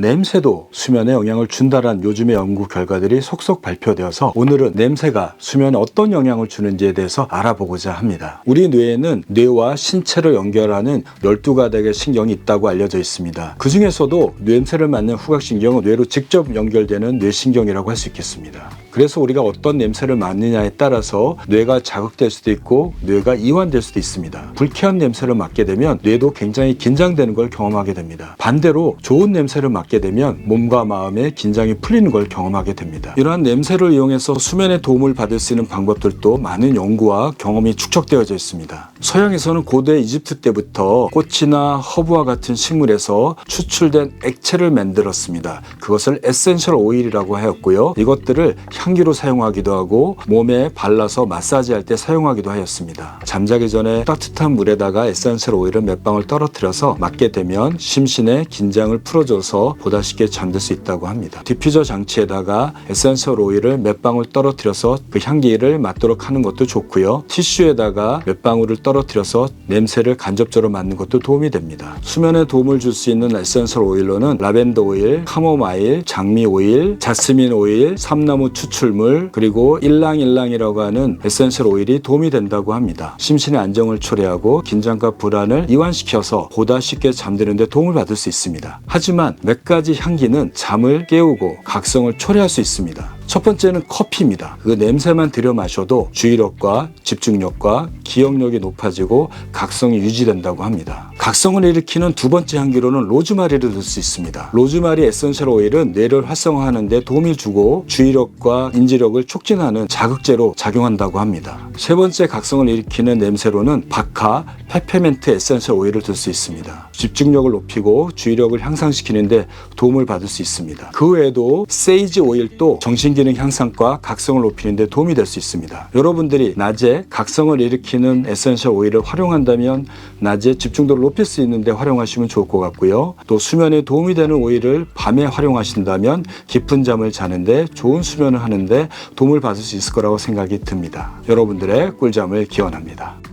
냄새도 수면에 영향을 준다란 요즘의 연구 결과들이 속속 발표되어서 오늘은 냄새가 수면에 어떤 영향을 주는지에 대해서 알아보고자 합니다. 우리 뇌에는 뇌와 신체를 연결하는 12가닥의 신경이 있다고 알려져 있습니다. 그 중에서도 냄새를 맡는 후각신경은 뇌로 직접 연결되는 뇌신경이라고 할 수 있겠습니다. 그래서 우리가 어떤 냄새를 맡느냐에 따라서 뇌가 자극될 수도 있고 뇌가 이완될 수도 있습니다. 불쾌한 냄새를 맡게 되면 뇌도 굉장히 긴장되는 걸 경험하게 됩니다. 반대로 좋은 냄새를 맡게 되면 몸과 마음의 긴장이 풀리는 걸 경험하게 됩니다. 이러한 냄새를 이용해서 수면에 도움을 받을 수 있는 방법들도 많은 연구와 경험이 축적되어져 있습니다. 서양에서는 고대 이집트 때부터 꽃이나 허브와 같은 식물에서 추출된 액체를 만들었습니다. 그것을 에센셜 오일이라고 하였고요. 이것들을 향기로 사용하기도 하고 몸에 발라서 마사지할 때 사용하기도 하였습니다. 잠자기 전에 따뜻한 물에다가 에센셜 오일을 몇 방울 떨어뜨려서 맞게 되면 심신의 긴장을 풀어줘서 보다 쉽게 잠들 수 있다고 합니다. 디퓨저 장치에다가 에센셜 오일을 몇 방울 떨어뜨려서 그 향기를 맡도록 하는 것도 좋고요. 티슈에다가 몇 방울을 떨어뜨려서 냄새를 간접적으로 맡는 것도 도움이 됩니다. 수면에 도움을 줄 수 있는 에센셜 오일로는 라벤더 오일, 카모마일, 장미 오일, 자스민 오일, 삼나무 추 출물 그리고 일랑일랑이라고 하는 에센셜 오일이 도움이 된다고 합니다. 심신의 안정을 초래하고 긴장과 불안을 이완시켜서 보다 쉽게 잠드는 데 도움을 받을 수 있습니다. 하지만 몇 가지 향기는 잠을 깨우고 각성을 초래할 수 있습니다. 첫 번째는 커피입니다. 그 냄새만 들여 마셔도 주의력과 집중력과 기억력이 높아지고 각성이 유지된다고 합니다. 각성을 일으키는 두 번째 향기로는 로즈마리를 넣을 수 있습니다. 로즈마리 에센셜 오일은 뇌를 활성화하는 데 도움을 주고 주의력과 인지력을 촉진하는 자극제로 작용한다고 합니다. 세 번째 각성을 일으키는 냄새로는 바카, 페페멘트 에센셜 오일을 들 수 있습니다. 집중력을 높이고 주의력을 향상시키는데 도움을 받을 수 있습니다. 그 외에도 세이지 오일도 정신기능 향상과 각성을 높이는 데 도움이 될 수 있습니다. 여러분들이 낮에 각성을 일으키는 에센셜 오일을 활용한다면 낮에 집중도를 높일 수 있는데 활용하시면 좋을 것 같고요. 또 수면에 도움이 되는 오일을 밤에 활용하신다면 깊은 잠을 자는데 좋은 수면을 하는데 도움을 받을 수 있을 거라고 생각이 듭니다. 여러분들의 꿀잠을 기원합니다.